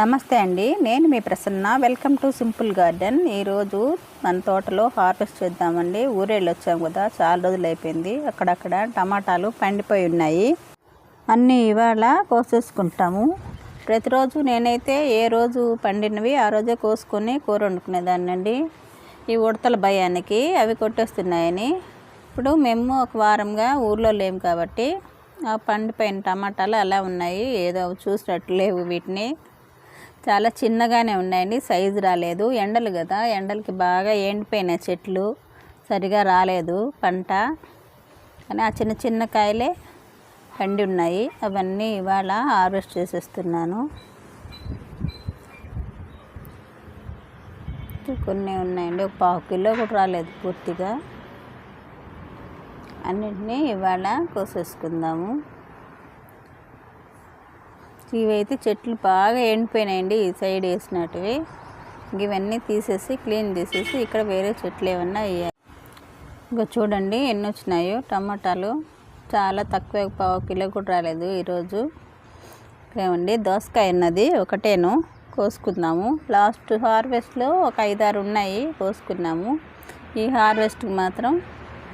నమస్తే అండి. నేను మీ Prasanna. Welcome to simple garden ఈరోజు మన తోటలో హార్వెస్ట్ చేద్దామండి. ఊరేళ్ళు వచ్చాం కదా చాలా రోజులు అయిపోయింది. అక్కడక్కడ టమాటాలు పండిపోయి ఉన్నాయి. అన్నీ ఇవాళ కోసేసుకుంటాము. ప్రతిరోజు నేనైతే ఏ రోజు పండినవి ఆ రోజే కోసుకొని కూర వండుకునేదాన్ని అండి ఈ ఉడతల భయానికి అవి కొట్టేస్తున్నాయని. ఇప్పుడు మేము ఒక వారంగా ఊర్లో లేము కాబట్టి ఆ పండిపోయిన టమాటాలు అలా ఉన్నాయి. ఏదో చూసినట్టు లేవు వీటిని. చాలా చిన్నగానే ఉన్నాయండి. సైజు రాలేదు. ఎండలు కదా. ఎండలకి బాగా ఎండిపోయిన చెట్లు. సరిగా రాలేదు పంట. కానీ ఆ చిన్న చిన్న కాయలే పండి ఉన్నాయి. అవన్నీ ఇవాళ హార్వెస్ట్ చేసేస్తున్నాను. కొన్ని ఉన్నాయండి. ఒక పావు కిలో కూడా రాలేదు పూర్తిగా. అన్నింటినీ ఇవాళ కోసేసుకుందాము. ఇవైతే చెట్లు బాగా ఎండిపోయినాయండి ఈ సైడ్ వేసినట్టువి. ఇవన్నీ తీసేసి క్లీన్ తీసేసి ఇక్కడ వేరే చెట్లు ఏమన్నా వేయాలి. ఇంకా చూడండి ఎన్ని వచ్చినాయో టమాటాలు. చాలా తక్కువ పావు కిలో కూడా రాలేదు ఈరోజు. ఏమండి దోసకాయ ఉన్నది ఒకటేను కోసుకుందాము. లాస్ట్ హార్వెస్ట్లో ఒక ఐదారు ఉన్నాయి కోసుకున్నాము. ఈ హార్వెస్ట్కి మాత్రం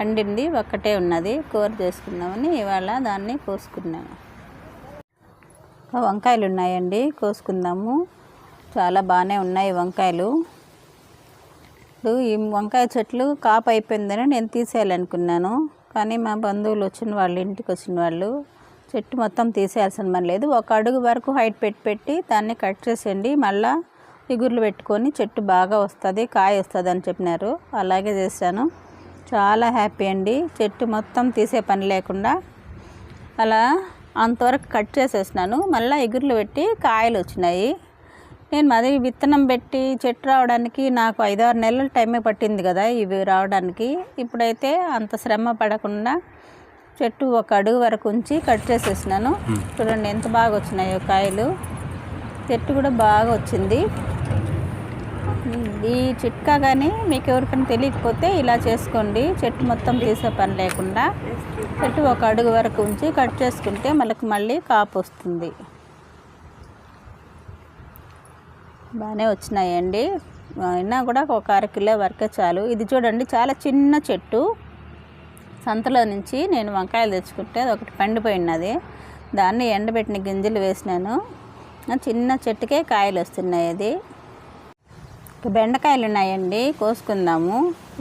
పండింది ఒక్కటే ఉన్నది. కూర చేసుకుందామని ఇవాళ దాన్ని కోసుకున్నాము. వంకాయలు ఉన్నాయండి కోసుకుందాము. చాలా బాగానే ఉన్నాయి వంకాయలు. ఇప్పుడు ఈ వంకాయ చెట్లు కాపు అయిపోయిందని నేను తీసేయాలనుకున్నాను. కానీ మా బంధువులు వచ్చిన వాళ్ళు ఇంటికి వచ్చిన వాళ్ళు చెట్టు మొత్తం తీసేయాల్సిన పని లేదు. ఒక అడుగు వరకు హైట్ పెట్టి పెట్టి దాన్ని కట్ చేసేయండి. మళ్ళా ఇగుర్లు పెట్టుకొని చెట్టు బాగా వస్తుంది కాయ వస్తుంది అని చెప్పినారు. అలాగే చేశాను. చాలా హ్యాపీ అండి. చెట్టు మొత్తం తీసే పని లేకుండా. అలా అంతవరకు కట్ చేసేసినాను. మళ్ళీ ఎగురులు పెట్టి కాయలు వచ్చినాయి. నేను మరి విత్తనం పెట్టి చెట్టు రావడానికి నాకు ఐదారు నెలల టైమే పట్టింది కదా ఇవి రావడానికి. ఇప్పుడైతే అంత శ్రమ పడకుండా చెట్టు ఒక అడుగు వరకు ఉంచి కట్ చేసేసినాను. చూడండి ఎంత బాగా వచ్చినాయో కాయలు. చెట్టు కూడా బాగా వచ్చింది. ఈ చిట్కా కానీ మీకు ఎవరికైనా తెలియకపోతే ఇలా చేసుకోండి. చెట్టు మొత్తం తీసే పని లేకుండా చెట్టు ఒక అడుగు వరకు ఉంచి కట్ చేసుకుంటే మనకు మళ్ళీ కాపు వస్తుంది. బాగానే వచ్చినాయండి. అయినా కూడా ఒక అర కిలో వరకే చాలు. ఇది చూడండి చాలా చిన్న చెట్టు. సంతలో నుంచి నేను వంకాయలు తెచ్చుకుంటే అది ఒకటి పండిపోయి ఉన్నది దాన్ని ఎండబెట్టిన గింజలు వేసినాను. చిన్న చెట్టుకే కాయలు వస్తున్నాయి అది బెండకాయలు ఉన్నాయండి కోసుకుందాము.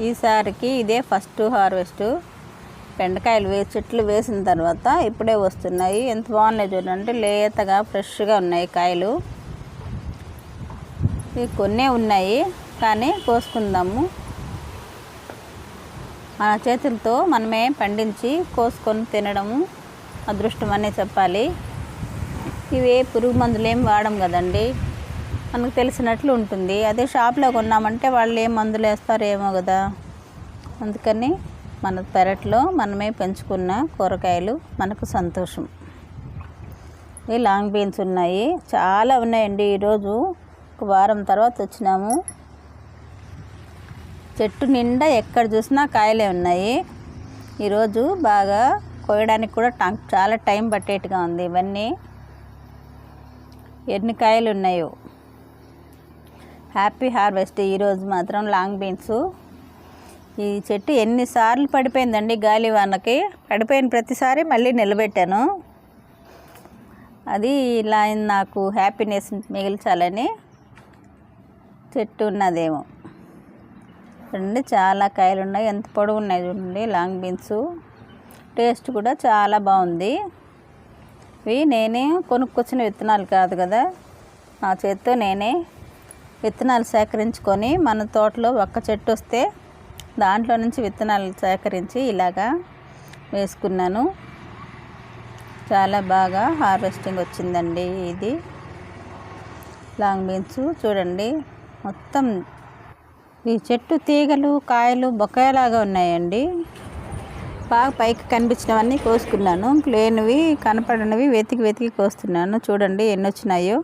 ఈసారికి ఇదే ఫస్ట్ హార్వెస్ట్ బెండకాయలు వే చెట్లు వేసిన తర్వాత ఇప్పుడే వస్తున్నాయి. ఎంత బాగున్నాయి చూడండి లేతగా ఫ్రెష్గా ఉన్నాయి కాయలు. ఇవి కొన్నే ఉన్నాయి కానీ కోసుకుందాము. మన చేతులతో మనమే పండించి కోసుకొని తినడము అదృష్టం అనే చెప్పాలి. ఇవి పురుగు మందులు ఏం వాడం కదండి. మనకు తెలిసినట్లు ఉంటుంది. అదే షాప్లో కొన్నామంటే వాళ్ళు ఏం మందులు వేస్తారో ఏమో కదా. అందుకని మన పెరట్లో మనమే పెంచుకున్న కూరగాయలు మనకు సంతోషం. ఈ లాంగ్ బీన్స్ ఉన్నాయి. చాలా ఉన్నాయండి. ఈరోజు ఒక వారం తర్వాత వచ్చినాము. చెట్టు నిండా ఎక్కడ చూసినా కాయలే ఉన్నాయి. ఈరోజు బాగా కోయడానికి కూడా చాలా టైం పట్టేట్టుగా ఉంది. ఇవన్నీ ఎన్ని కాయలు ఉన్నాయో. Happy harvest. ఈరోజు మాత్రం లాంగ్ బీన్స్. ఈ చెట్టు ఎన్నిసార్లు పడిపోయిందండి గాలి వానకి. పడిపోయిన ప్రతిసారి మళ్ళీ నిలబెట్టాను. అది ఇలా నాకు హ్యాపీనెస్ మిగిల్చాలని చెట్టు ఉన్నదేమో చూడండి చాలా కాయలు ఉన్నాయి ఎంత పొడవు ఉన్నాయి చూడండి లాంగ్ బీన్స్. టేస్ట్ కూడా చాలా బాగుంది. ఇవి నేనే కొనుక్కొచ్చిన విత్తనాలు కాదు కదా. నా చేత్తో నేనే విత్తనాలు సేకరించుకొని మన తోటలో ఒక్క చెట్టు వస్తే దాంట్లో నుంచి విత్తనాలు సేకరించి ఇలాగా వేసుకున్నాను. చాలా బాగా హార్వెస్టింగ్ వచ్చిందండి ఇది. లాంగ్ బీన్స్ చూడండి. మొత్తం ఈ చెట్టు తీగలు కాయలు బొక్కాయలాగా ఉన్నాయండి. బాగా పైకి కనిపించినవన్నీ కోసుకున్నాను. లేనివి కనపడనివి వెతికి వెతికి కోస్తున్నాను. చూడండి ఎన్ని వచ్చినాయో.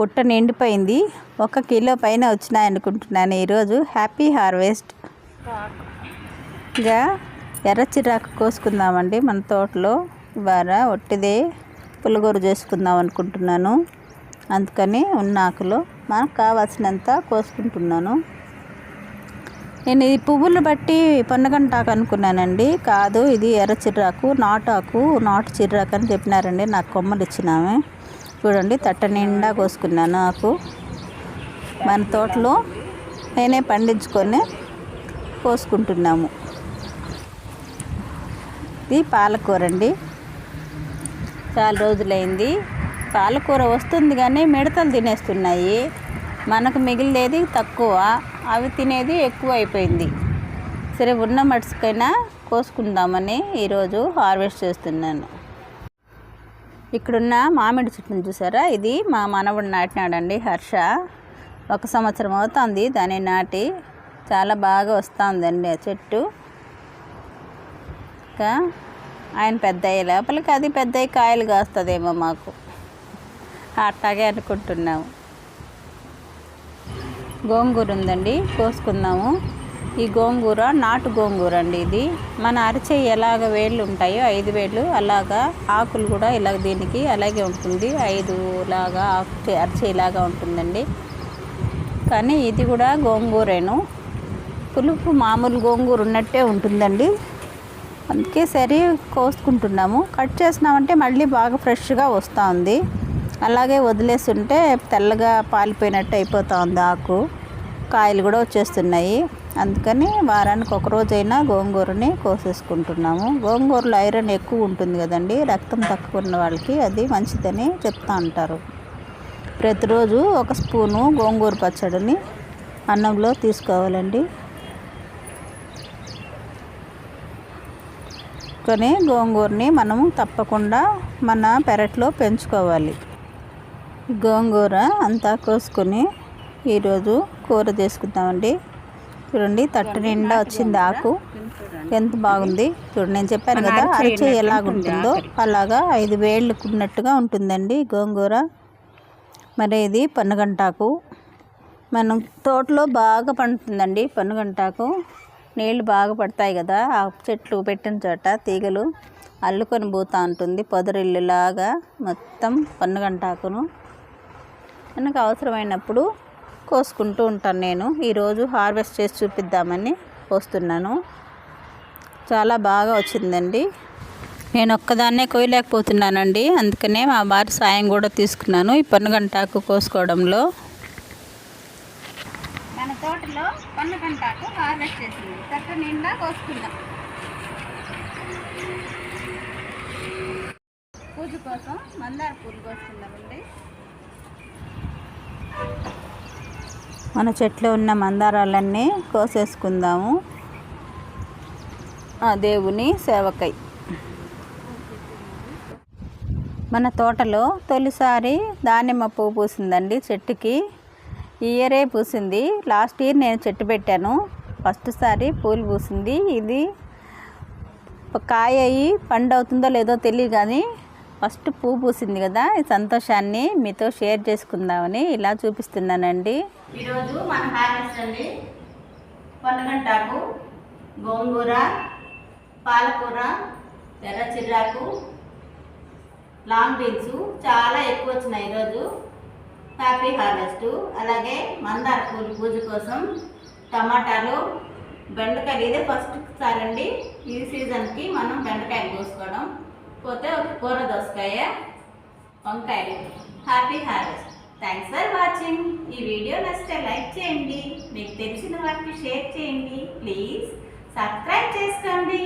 పుట్ట నిండిపోయింది. ఒక కిలో పైన వచ్చినాయి అనుకుంటున్నాను ఈరోజు. Happy harvest. ఇంకా ఎర్ర చిరాకు కోసుకుందామండి మన తోటలో. ఇవాళ ఒట్టిదే పులిగూర చేసుకుందాం అనుకుంటున్నాను. అందుకని ఉన్న ఆకులు మనకు కావాల్సినంత కోసుకుంటున్నాను. నేను ఈ పువ్వులు బట్టి పొన్నగంటాకు అనుకున్నానండి. కాదు ఇది ఎర్ర చిర్రాకు నాటాకు నాటు చిర్రాకు అని చెప్పినారండి. నాకు కొమ్మలు ఇచ్చినామే. చూడండి తట్ట నిండా కోసుకున్నాను ఆకు. మన తోటలో నేనే పండించుకొని కోసుకుంటున్నాము. ఇది పాలకూర అండి. చాలా రోజులైంది. పాలకూర వస్తుంది కానీ మిడతలు తినేస్తున్నాయి. మనకు మిగిలినది తక్కువ. అవి తినేది ఎక్కువ అయిపోయింది. సరే ఉన్న మట్సుకైనా కోసుకుందామని ఈరోజు హార్వెస్ట్ చేస్తున్నాను. ఇక్కడున్న మామిడి చెట్టును చూసారా? ఇది మా మనవడు నాటినాడండి హర్ష. ఒక సంవత్సరం అవుతుంది దాన్ని నాటి. చాలా బాగా వస్తుందండి ఆ చెట్టు. ఇంకా ఆయన పెద్ద అయ్యే లోపలికి అది పెద్ద కాయలు కాస్తుందేమో మాకు. అట్టాగే అనుకుంటున్నాము. గోంగూర ఉందండి కోసుకుందాము. ఈ గోంగూర నాటు గోంగూర అండి ఇది. మన అరచేయి ఎలాగ వేళ్ళు ఉంటాయో ఐదు వేళ్ళు అలాగా ఆకులు కూడా ఇలాగ దీనికి అలాగే ఉంటుంది. ఐదు లాగా ఆకు అరచేయిలాగా ఉంటుందండి. కానీ ఇది కూడా గోంగూరేను. పులుపు మామూలు గోంగూర ఉన్నట్టే ఉంటుందండి. అందుకే సరే కోసుకుంటున్నాము. కట్ చేసినామంటే మళ్ళీ బాగా ఫ్రెష్గా వస్తూ ఉంది. అలాగే వదిలేస్తుంటే తెల్లగా పాలిపోయినట్టు అయిపోతూ ఉంది ఆకు. కాయలు కూడా వచ్చేస్తున్నాయి. అందుకని వారానికి ఒక రోజైనా గోంగూరని కోసేసుకుంటున్నాము. గోంగూరలో ఐరన్ ఎక్కువ ఉంటుంది కదండి రక్తం తక్కువ ఉన్న వాళ్ళకి అది మంచిదని చెప్తా అంటారు. ప్రతిరోజు ఒక స్పూను గోంగూర పచ్చడిని అన్నంలో తీసుకోవాలండి. కానీ గోంగూరని మనము తప్పకుండా మన పెరట్లో పెంచుకోవాలి. గోంగూర అంతా కోసుకొని ఈరోజు కూర చేసుకుందామండి. చూడండి తట్టు నిండా వచ్చింది ఆకు. ఎంత బాగుంది. చూడండి నేను చెప్పాను కదా అరచే ఎలాగుంటుందో. అలాగా ఐదు వేళ్ళకు ఉన్నట్టుగా ఉంటుందండి గోంగూర. మరి ఇది పన్నుగంటాకు మనం తోటలో బాగా పండుతుందండి పన్నుగంటాకు నీళ్ళు బాగా పడతాయి కదా ఆ చెట్లు పెట్టిన చోట తీగలు అల్లుకొని పోతూ ఉంటుంది పొదరిల్లులాగా మొత్తం పన్నుగంటాకును మనకు అవసరమైనప్పుడు కోసుకుంటూ ఉంటాను నేను. ఈరోజు హార్వెస్ట్ చేసి చూపిద్దామని కోస్తున్నాను. చాలా బాగా వచ్చిందండి. నేను ఒక్కదాన్నే కోయలేకపోతున్నానండి అందుకనే మా వారి సాయం కూడా తీసుకున్నాను ఈ పన్నుగంటాకు కోసుకోవడంలో. మన తోటలో పన్నుగంటాకు హార్వెస్ట్ చేసింది. నిండా పూజ కోసం మందార పూలు కోసుకుందామండి. మన చెట్లో ఉన్న మందారాలన్నీ కోసేసుకుందాము. ఆ దేవుని సేవకై. మన తోటలో తొలిసారి దానిమ్మ పువ్వు పూసిందండి చెట్టుకి. ఇయరే పూసింది. లాస్ట్ ఇయర్ నేను చెట్టు పెట్టాను. ఫస్ట్ సారి పూలు పూసింది. ఇది కాయ అయ్యి పండు అవుతుందో లేదో తెలియదు కానీ ఫస్ట్ పువ్వు పూసింది కదా ఈ సంతోషాన్ని మీతో షేర్ చేసుకుందామని ఇలా చూపిస్తున్నానండి. ఈరోజు మన హార్వెస్ట్ అండి. పొన్నగంటాకు గోంగూర పాలకూర ఎర్ర చిర్రాకు లాంగ్ బీన్స్ చాలా ఎక్కువ వచ్చినాయి ఈరోజు. Happy harvest. అలాగే మందార పూలు పూజ కోసం టమాటాలు బెండకాయలు ఇదే ఫస్ట్ సారండి ఈ సీజన్కి మనం బెండకాయలు కోసుకోవడం. పోతే ఒక కూర దోసకాయ వంకాయలు happy harvest thanks for watching ఈ వీడియో నచ్చితే లైక్ చేయండి. మీకు తెలిసిన వారికి షేర్ చేయండి. ప్లీజ్ సబ్స్క్రైబ్ చేసుకోండి.